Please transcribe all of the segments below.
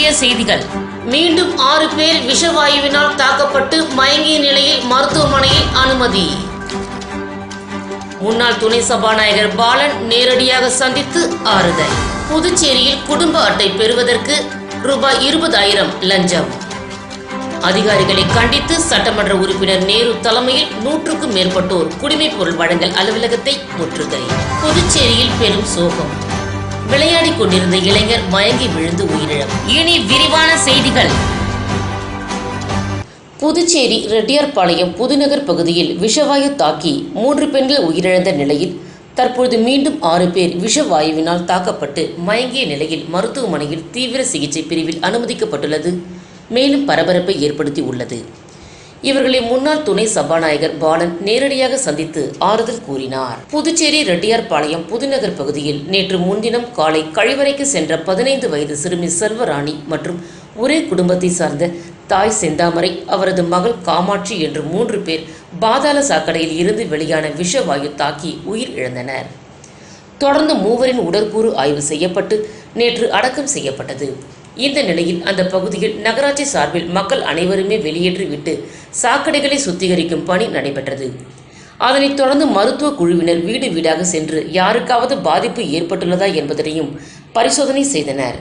முக்கிய செய்திகள். மீண்டும் ஆறு பேர் விஷவாயுவினால் தாக்கப்பட்டு மயங்கிய நிலையில் மருத்துவமனையில் அனுமதி. முன்னாள் துணை சபாநாயகர் பாலன் நேரடியாக சந்தித்து ஆறுதல். புதுச்சேரியில் குடும்ப அட்டை பெறுவதற்கு ரூபாய் இருபதாயிரம் லஞ்சம். அதிகாரிகளை கண்டித்து சட்டமன்ற உறுப்பினர் நேரு தலைமையில் நூற்றுக்கும் மேற்பட்டோர் குடிமைப் பொருள் வழங்கல் அலுவலகத்தை முற்றுகை. புதுச்சேரியில் பெரும் சோகம். விளையாடிக் கொண்டிருந்த இளைஞர் மயங்கி விழுந்து உயிரிழப்பு. இனி விரிவான செய்திகள். புதுச்சேரி ரெட்டியார்பாளையம் புதுநகர் பகுதியில் விஷவாயு தாக்கி மூன்று பெண்கள் உயிரிழந்த நிலையில் தற்பொழுது மீண்டும் ஆறு பேர் விஷவாயுவினால் தாக்கப்பட்டு மயங்கிய நிலையில் மருத்துவமனையில் தீவிர சிகிச்சை பிரிவில் அனுமதிக்கப்பட்டுள்ளது. மேலும் பரபரப்பை ஏற்படுத்தி உள்ளது இவர்களை முன்னாள் துணை சபாநாயகர் பாலன் நேரடியாக சந்தித்து ஆறுதல் கூறினார். புதுச்சேரி ரெட்டியார்பாளையம் புதுநகர் பகுதியில் நேற்று முன்தினம் காலை கழிவறைக்கு சென்ற பதினைந்து வயது சிறுமி செல்வராணி மற்றும் ஒரே குடும்பத்தை சார்ந்த தாய் செந்தாமரை அவரது மகள் காமாட்சி என்று மூன்று பேர் பாதாள சாக்கடையில் இருந்து வெளியான விஷவாயு தாக்கி உயிர் இழந்தனர். தொடர்ந்து மூவரின் உடற்கூறு ஆய்வு செய்யப்பட்டு நேற்று அடக்கம் செய்யப்பட்டது. இந்த நிலையில் அந்த பகுதியில் நகராட்சி சார்பில் மக்கள் அனைவருமே வெளியேற்றிவிட்டு சாக்கடைகளை சுத்திகரிக்கும் பணி நடைபெற்றது. அதனைத் தொடர்ந்து மருத்துவ குழுவினர் வீடு வீடாக சென்று யாருக்காவது பாதிப்பு ஏற்பட்டுள்ளதா என்பதனையும் பரிசோதனை செய்தனர்.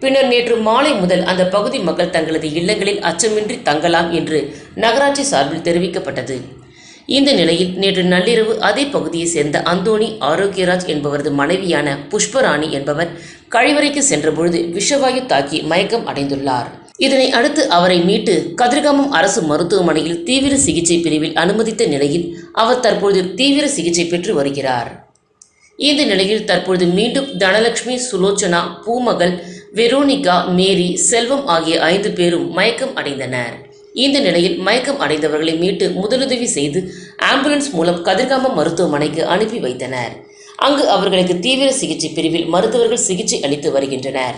பின்னர் நேற்று மாலை முதல் அந்த பகுதி மக்கள் தங்களது இல்லங்களில் அச்சமின்றி தங்கலாம் என்று நகராட்சி சார்பில் தெரிவிக்கப்பட்டது. இந்த நிலையில் நேற்று நள்ளிரவு அதே பகுதியை சேர்ந்த அந்தோணி ஆரோக்கியராஜ் என்பவரது மனைவியான புஷ்பராணி என்பவர் கழிவறைக்கு சென்றபொழுது விஷவாயு தாக்கி மயக்கம் அடைந்துள்ளார். இதனை அடுத்து அவரை மீட்டு கதிர்காமம் அரசு மருத்துவமனையில் தீவிர சிகிச்சை பிரிவில் அனுமதித்த நிலையில் அவர் தற்பொழுது தீவிர சிகிச்சை பெற்று வருகிறார். இந்த நிலையில் தற்பொழுது மீண்டும் தனலட்சுமி சுலோச்சனா பூமகள் வெரோனிகா மேரி செல்வம் ஆகிய ஐந்து பேரும் மயக்கம் அடைந்தனர். இந்த நிலையில் மயக்கம் அடைந்தவர்களை மீட்டு முதலுதவி செய்து ஆம்புலன்ஸ் மூலம் கதிர்காமம் மருத்துவமனைக்கு அனுப்பி வைத்தனர். அங்கு அவர்களுக்கு தீவிர சிகிச்சை பிரிவில் மருத்துவர்கள் சிகிச்சை அளித்து வருகின்றனர்.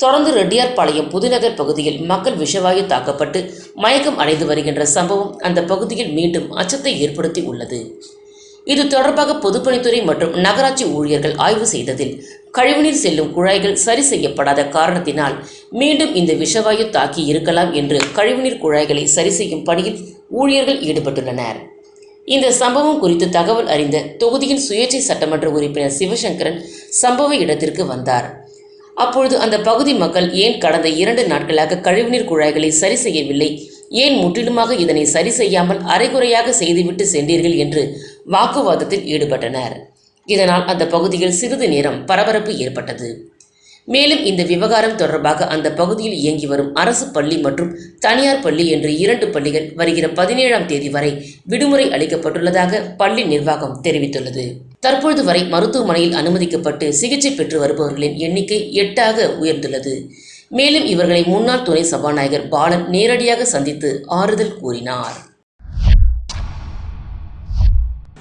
தொடர்ந்து ரெட்டியார்பாளையம் புதுநகர் பகுதியில் மக்கள் விஷவாயு தாக்கப்பட்டு மயக்கம் அடைந்து வருகின்ற சம்பவம் அந்த பகுதியில் மீண்டும் அச்சத்தை ஏற்படுத்தி உள்ளது. இது தொடர்பாக பொதுப்பணித்துறை மற்றும் நகராட்சி ஊழியர்கள் ஆய்வு செய்ததில் கழிவுநீர் செல்லும் குழாய்கள் சரி செய்யப்படாத காரணத்தினால் மீண்டும் இந்த விஷவாயு தாக்கி இருக்கலாம் என்று கழிவுநீர் குழாய்களை சரி செய்யும் பணியில் ஊழியர்கள் ஈடுபட்டுள்ளனர். இந்த சம்பவம் குறித்து தகவல் அறிந்த தொகுதியின் சுயேட்சை சட்டமன்ற உறுப்பினர் சிவசங்கரன் சம்பவ இடத்திற்கு வந்தார். அப்பொழுது அந்த பகுதி மக்கள் ஏன் கடந்த இரண்டு நாட்களாக கழிவுநீர் குழாய்களை சரி செய்யவில்லை? ஏன் முற்றிலுமாக இதனை சரி செய்யாமல் அரைகுறையாக செய்துவிட்டு சென்றீர்கள் என்று வாக்குவாதத்தில் ஈடுபட்டனர். இதனால் அந்த பகுதியில் சிறிது நேரம் பரபரப்பு ஏற்பட்டது. மேலும் இந்த விவகாரம் தொடர்பாக அந்த பகுதியில் இயங்கி வரும் அரசு பள்ளி மற்றும் தனியார் பள்ளி என்று இரண்டு பள்ளிகள் வருகிற பதினேழாம் தேதி வரை விடுமுறை அளிக்கப்பட்டுள்ளதாக பள்ளி நிர்வாகம் தெரிவித்துள்ளது. தற்பொழுது வரை மருத்துவமனையில் அனுமதிக்கப்பட்டு சிகிச்சை பெற்று வருபவர்களின் எண்ணிக்கை எட்டாக உயர்ந்துள்ளது. மேலும் இவர்களை முன்னாள் துணை சபாநாயகர் பாலன் நேரடியாக சந்தித்து ஆறுதல் கூறினார்.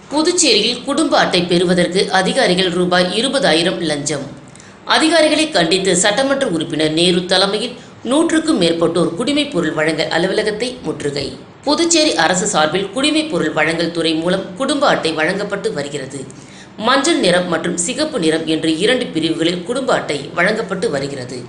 புதுச்சேரியில் குடும்ப அட்டை பெறுவதற்கு அதிகாரிகள் ரூபாய் இருபதாயிரம் லஞ்சம். அதிகாரிகளை கண்டித்து சட்டமன்ற உறுப்பினர் நேரு தலைமையில் நூற்றுக்கும் மேற்பட்டோர் குடிமைப் பொருள் வழங்கல் அலுவலகத்தை முற்றுகை. புதுச்சேரி அரசு சார்பில் குடிமைப் பொருள் வழங்கல் துறை மூலம் குடும்ப அட்டை வழங்கப்பட்டு வருகிறது. மஞ்சள் நிறம் மற்றும் சிகப்பு நிறம் என்று இரண்டு பிரிவுகளில் குடும்ப அட்டை வழங்கப்பட்டு வருகிறது.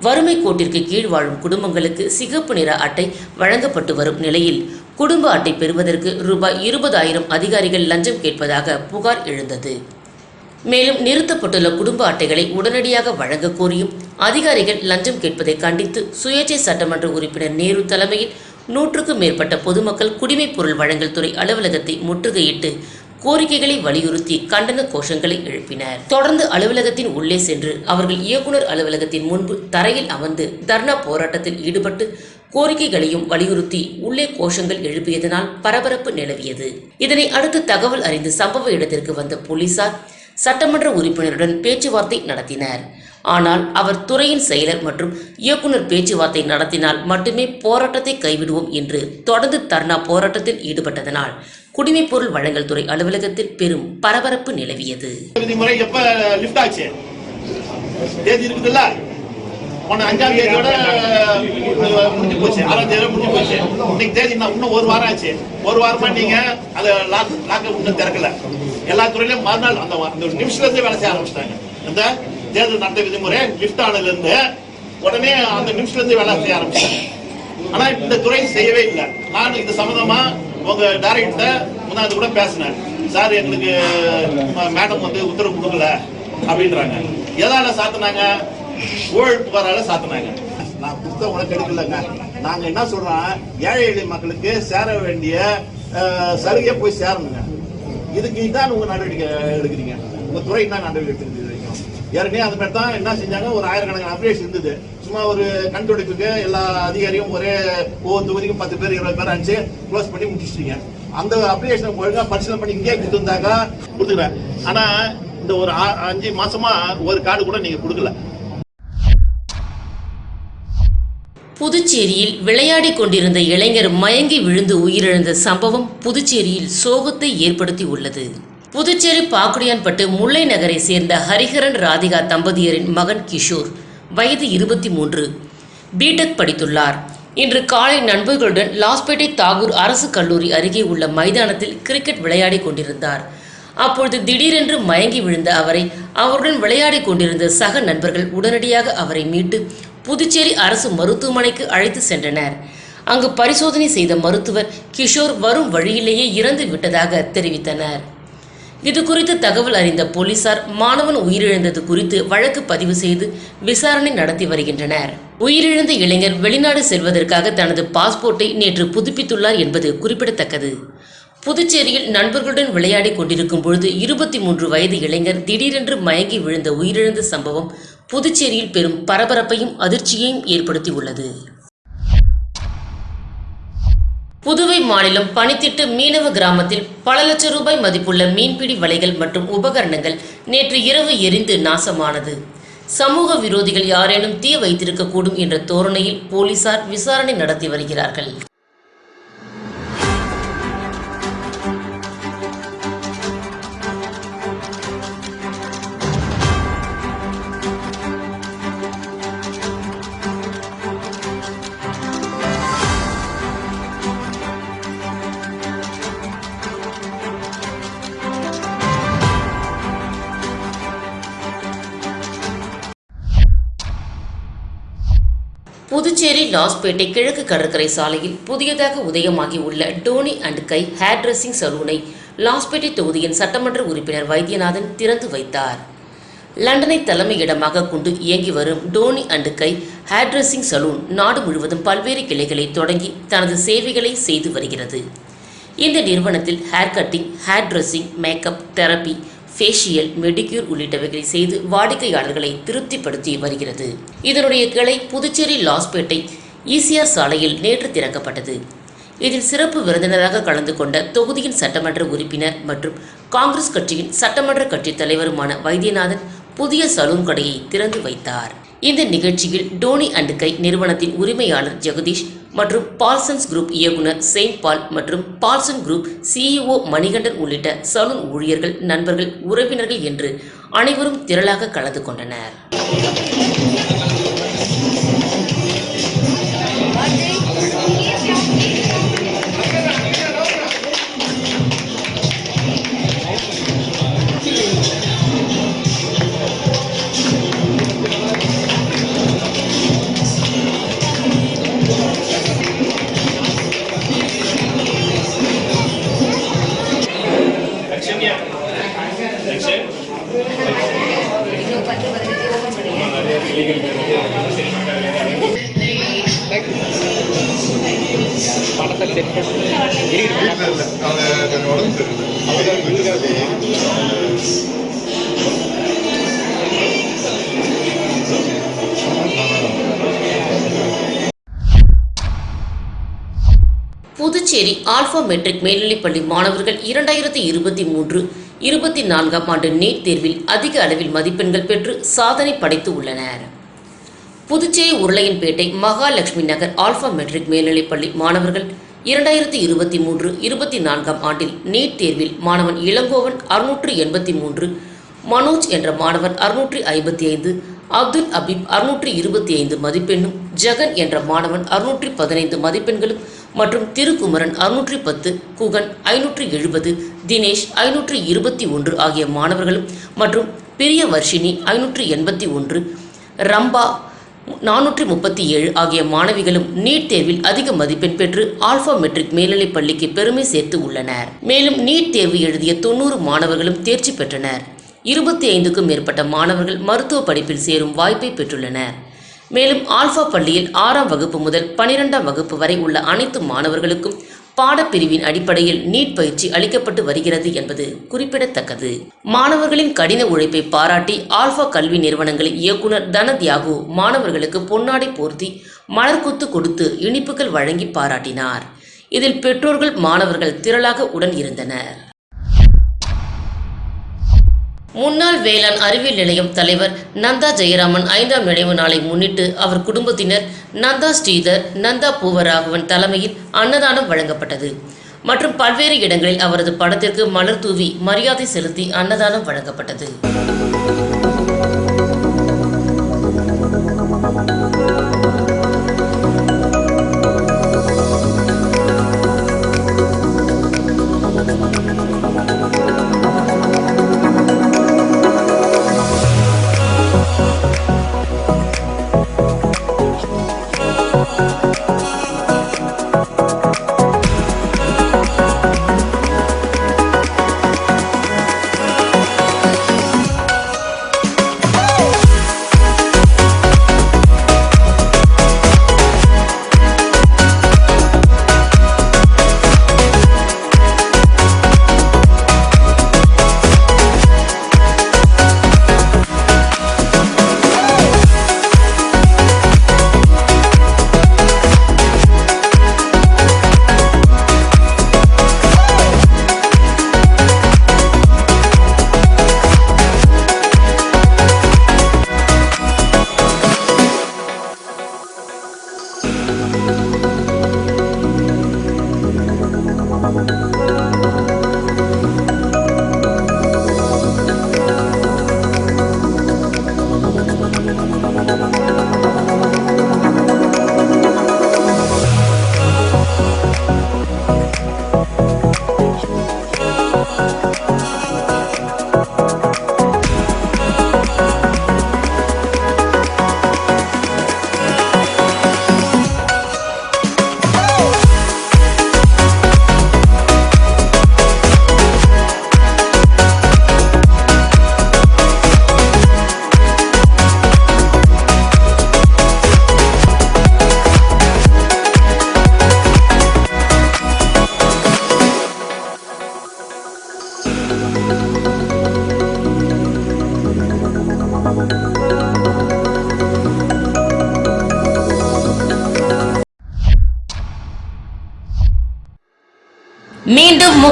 வறுமை கோட்டிற்கு கீழ் வாழும் குடும்பங்களுக்கு சிகப்பு நிற அட்டை வழங்கப்பட்டு வரும் நிலையில் குடும்ப அட்டை பெறுவதற்கு ரூபாய் இருபதாயிரம் அதிகாரிகள் லஞ்சம் கேட்பதாக புகார் எழுந்தது. மேலும் நிறுத்தப்பட்டுள்ள குடும்ப அட்டைகளை உடனடியாக வழங்க கோரியும் அதிகாரிகள் லஞ்சம் கேட்பதை கண்டித்து சுயேட்சை சட்டமன்ற உறுப்பினர் நேரு தலைமையில் நூற்றுக்கும் மேற்பட்ட பொதுமக்கள் குடிமைப் பொருள் வழங்கல் துறை அலுவலகத்தை முற்றுகையிட்டு கோரிக்கைகளை வலியுறுத்தி கண்டன கோஷங்களை எழுப்பினர். தொடர்ந்து அலுவலகத்தின் உள்ளே சென்று அவர்கள் இயக்குனர் அலுவலகத்தின் முன்பு தரையில் அமர்ந்து தர்ணா போராட்டத்தில் ஈடுபட்டு கோரிக்கைகளையும் வலியுறுத்தி உள்ளே கோஷங்கள் எழுப்பியதனால் பரபரப்பு நிலவியது. இதனை அடுத்து தகவல் அறிந்து சம்பவ இடத்திற்கு வந்த போலீசார் சட்டமன்ற உறுப்பினருடன் பேச்சுவார்த்தை நடத்தினர் ஆனால் அவர் துறையின் செயலர் மற்றும் இயக்குனர் பேச்சுவார்த்தை நடத்தினால் மட்டுமே போராட்டத்தை கைவிடுவோம் என்று தொடர்ந்து தர்ணா போராட்டத்தில் ஈடுபட்டதனால் குடிமைப் பொருள் வழங்கல் துறை அலுவலகத்தில் பெரும் பரபரப்பு நிலவியது அஞ்சாம் தேதியோட முடிஞ்சு போச்சு ஆறாம் தேதியோட முடிஞ்சு போச்சு இன்னைக்கு தேதி இன்னும் ஒரு வாரம் ஆச்சு ஒரு வாரமா நீங்க அதை லாக் இன்னும் திறக்கல எல்லா துறையிலும் மறுநாள் அந்த அந்த ஒரு நிமிஷத்துலேருந்து வேலை செய்ய ஆரம்பிச்சிட்டாங்க. இந்த தேர்தல் நடத்த விதிமுறை லிஃப்ட் ஆனதுலேருந்து உடனே அந்த நிமிஷத்துலேருந்து வேலை செய்ய ஆரம்பிச்சாங்க ஆனால் இந்த துறை செய்யவே இல்லை. நான் இது சம்மந்தமாக உங்க டைரக்டர் முன்னாடி கூட பேசினேன். சார் எங்களுக்கு மேடம் வந்து உத்தரவு கொடுக்கல அப்படின்றாங்க. எதால சாத்துனாங்க? ஊழல் புகாரால சாத்துனாங்க. நான் புத்தகம் உனக்கு எடுக்கலங்க. நாங்க என்ன சொல்றோம்? ஏழை எளிய மக்களுக்கு சேர வேண்டிய அஹ், சலுகையை போய் சேரணுங்க. இதுக்கு தான் உங்க நடவடிக்கை எடுக்கிறீங்க. உங்க துறை என்ன நடவடிக்கை எடுத்துருக்கு ஏற்கனவே அது மாதிரி தான் என்ன செஞ்சாங்க? ஒரு ஆயிரக்கணக்கான அப்டேஷன் இருந்தது. சும்மா ஒரு கண்டுபிடிப்புக்கு எல்லா அதிகாரியும் ஒரே ஒவ்வொரு தொகுதிக்கும் பத்து பேர் இருபது பேர் அனுப்பிச்சு க்ளோஸ் பண்ணி முடிச்சிட்டீங்க. அந்த அப்ளிகேஷன் ஒழுங்காக பரிசீலனை பண்ணி இங்கே கொடுத்துருந்தாக்கா கொடுத்துக்கிறேன். ஆனால் இந்த ஒரு ஆ- அஞ்சு மாசமா ஒரு கார்டு கூட நீங்க கொடுக்கல. புதுச்சேரியில் விளையாடிக் கொண்டிருந்த இளைஞர் மயங்கி விழுந்து உயிரிழந்த சம்பவம் புதுச்சேரியில் சோகத்தை ஏற்படுத்தி உள்ளது புதுச்சேரி பாக்குடியான்பட்டு முல்லை நகரை சேர்ந்த ஹரிஹரன் ராதிகா தம்பதியரின் மகன் கிஷோர் வயது இருபத்தி மூன்று பிடெக் படித்துள்ளார். இன்று காலை நண்பர்களுடன் லாஸ்பேட்டை தாகூர் அரசு கல்லூரி அருகே உள்ள மைதானத்தில் கிரிக்கெட் விளையாடிக் கொண்டிருந்தார். அப்பொழுது திடீரென்று மயங்கி விழுந்த அவரை அவருடன் விளையாடிக் கொண்டிருந்த சக நண்பர்கள் உடனடியாக அவரை மீட்டு புதுச்சேரி அரசு மருத்துவமனைக்கு அழைத்து சென்றனர். அங்கு பரிசோதனை செய்த மருத்துவர் கிஷோர் வரும் வழியிலேயே இறந்து விட்டதாக தெரிவித்தனர். இது குறித்து தகவல் அறிந்த போலீசார் மாணவன் உயிரிழந்தது குறித்து வழக்கு பதிவு செய்து விசாரணை நடத்தி வருகின்றனர். உயிரிழந்த இளைஞர் வெளிநாடு செல்வதற்காக தனது பாஸ்போர்ட்டை நேற்று புதுப்பித்துள்ளார் என்பது குறிப்பிடத்தக்கது. புதுச்சேரியில் நண்பர்களுடன் விளையாடிக் கொண்டிருக்கும் பொழுது இருபத்தி மூன்று வயது இளைஞர் திடீரென்று மயங்கி விழுந்த உயிரிழந்த சம்பவம் புதுச்சேரியில் பெரும் பரபரப்பையும் அதிர்ச்சியையும் ஏற்படுத்தியுள்ளது. புதுவை மாநிலம் பனித்திட்டு மீனவ கிராமத்தில் பல லட்சம் ரூபாய் மதிப்புள்ள மீன்பிடி வலைகள் மற்றும் உபகரணங்கள் நேற்று இரவு எரிந்து நாசமானது. சமூக விரோதிகள் யாரேனும் தீ வைத்திருக்கக்கூடும் என்ற தோரணையில் போலீசார் விசாரணை நடத்தி வருகிறார்கள். புதுச்சேரி லாஸ்பேட்டை கிழக்கு கடற்கரை சாலையில் புதியதாக உதயமாகி உள்ள Toni and Guy hair dressing சலூனை Lawspet தொகுதியின் சட்டமன்ற உறுப்பினர் வைத்தியநாதன் திறந்து வைத்தார். லண்டனை தலைமையிடமாக கொண்டு இயங்கி வரும் Toni and Guy hair dressing salon நாடு முழுவதும் பல்வேறு கிளைகளை தொடங்கி தனது சேவைகளை செய்து வருகிறது. இந்த நிறுவனத்தில் hair cutting hair dressing makeup therapy facial மெடிக்யூர் உள்ளிட்டவைகளை செய்து வாடிக்கையாளர்களை திருப்திப்படுத்தி வருகிறது. இதனுடைய கிளை புதுச்சேரி லாஸ்பேட்டை ஈசிஆர் சாலையில் நேற்று திறக்கப்பட்டது. இதில் சிறப்பு விருந்தினராக கலந்து கொண்ட தொகுதியின் சட்டமன்ற உறுப்பினர் மற்றும் காங்கிரஸ் கட்சியின் சட்டமன்ற கட்சித் தலைவருமான வைத்தியநாதன் புதிய சலூன் கடையை திறந்து வைத்தார். இந்த நிகழ்ச்சியில் டோனி அண்ட் கை நிறுவனத்தின் உரிமையாளர் ஜெகதீஷ் மற்றும் பால்சன்ஸ் குரூப் இயக்குனர் செயின்ட் பால் மற்றும் பால்சன் குரூப் சிஇஓ மணிகண்டன் உள்ளிட்ட சலூன் ஊழியர்கள் நண்பர்கள் உறவினர்கள் என்று அனைவரும் திரளாக கலந்து கொண்டனர். அவங்க கொஞ்சம் உடம்பு சரியில்லை புதுச்சேரி ஆல்பா மெட்ரிக் மேல்நிலைப்பள்ளி மாணவர்கள் இரண்டாயிரத்தி இருபத்தி மூன்று இருபத்தி நான்காம் ஆண்டு நீட் தேர்வில் அதிக அளவில் மதிப்பெண்கள் பெற்று சாதனை படைத்து உள்ளனர். புதுச்சேரி உருளையன்பேட்டை மகாலட்சுமி நகர் ஆல்பா மெட்ரிக் மேல்நிலைப்பள்ளி மாணவர்கள் இரண்டாயிரத்தி இருபத்தி மூன்று இருபத்தி நான்காம் ஆண்டில் நீட் தேர்வில் மாணவன் இளங்கோவன் அறுநூற்று எண்பத்தி மூன்று மனோஜ் என்ற மாணவன் அறுநூற்றி ஐம்பத்தி ஐந்து அப்துல் அபீப் அறுநூற்றி இருபத்தி ஐந்து மதிப்பெண்ணும் ஜெகன் என்ற மாணவன் அறுநூற்றி பதினைந்து மதிப்பெண்களும் மற்றும் திருக்குமரன் அறுநூற்றி பத்து குகன் ஐநூற்றி எழுபது தினேஷ் ஐநூற்றி இருபத்தி ஒன்று ஆகிய மாணவர்களும் மற்றும் பிரியவர்ஷினி ஐநூற்று எண்பத்தி ஒன்று ரம்பா நானூற்றி முப்பத்தி ஏழு ஆகிய மாணவிகளும் நீட் தேர்வில் அதிக மதிப்பெண் பெற்று ஆல்பா மெட்ரிக் மேல்நிலைப் பள்ளிக்கு பெருமை சேர்த்து உள்ளனர். மேலும் நீட் தேர்வு எழுதிய தொண்ணூறு மாணவர்களும் தேர்ச்சி பெற்றனர். இருபத்தி ஐந்துக்கும் மேற்பட்ட மாணவர்கள் மருத்துவ படிப்பில் சேரும் வாய்ப்பை பெற்றுள்ளனர். மேலும் ஆல்பா பள்ளியில் ஆறாம் வகுப்பு முதல் பனிரெண்டாம் வகுப்பு வரை உள்ள அனைத்து மாணவர்களுக்கும் பாடப்பிரிவின் அடிப்படையில் நீட் பயிற்சி அளிக்கப்பட்டு வருகிறது என்பது குறிப்பிடத்தக்கது. மாணவர்களின் கடின உழைப்பை பாராட்டி ஆல்பா கல்வி நிறுவனங்களின் இயக்குனர் தனத்யாகு மாணவர்களுக்கு பொன்னாடை போர்த்தி மலர்கொத்து கொடுத்து இனிப்புகள் வழங்கி பாராட்டினார். இதில் பெற்றோர்கள் மாணவர்கள் திரளாக உடன் இருந்தனர். முன்னாள் வேளாண் அறிவியல் நிலையம் தலைவர் நந்தா ஜெயராமன் ஐந்தாம் நினைவு நாளை முன்னிட்டு அவர் குடும்பத்தினர் நந்தா ஸ்ரீதர் நந்தா பூவராகவன் தலைமையில் அன்னதானம் வழங்கப்பட்டது. மற்றும் பல்வேறு இடங்களில் அவரது படத்திற்கு மலர் தூவி மரியாதை செலுத்தி அன்னதானம் வழங்கப்பட்டது.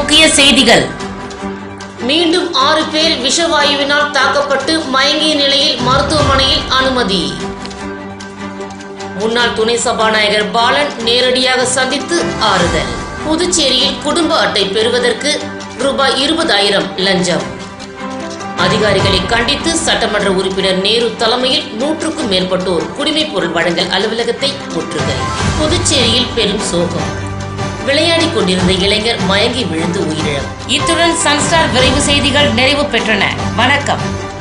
முக்கிய செய்திகள். மீண்டும் ஆறு பேர் விஷவாயுவினால் தாக்கப்பட்டு மயங்கிய நிலையில் மருத்துவமனையில் அனுமதி. முன்னாள் துணை சபாநாயகர் பாலன் நேரடியாக சந்தித்து ஆறுதல். புதுச்சேரியில் குடும்ப அட்டை பெறுவதற்கு ரூபாய் இருபதாயிரம் லஞ்சம். அதிகாரிகளை கண்டித்து சட்டமன்ற உறுப்பினர் நேரு தலைமையில் நூற்றுக்கும் மேற்பட்டோர் குடிமைப் பொருள் வழங்கல் அலுவலகத்தை முற்றுகை. புதுச்சேரியில் பெரும் சோகம். விளையாடிக் கொண்டிருந்த இளைஞர் மயங்கி விழுந்து உயிரிழந்தார் இத்துடன் சன்ஸ்டார் விரைவு செய்திகள் நிறைவு பெற்றன. வணக்கம்.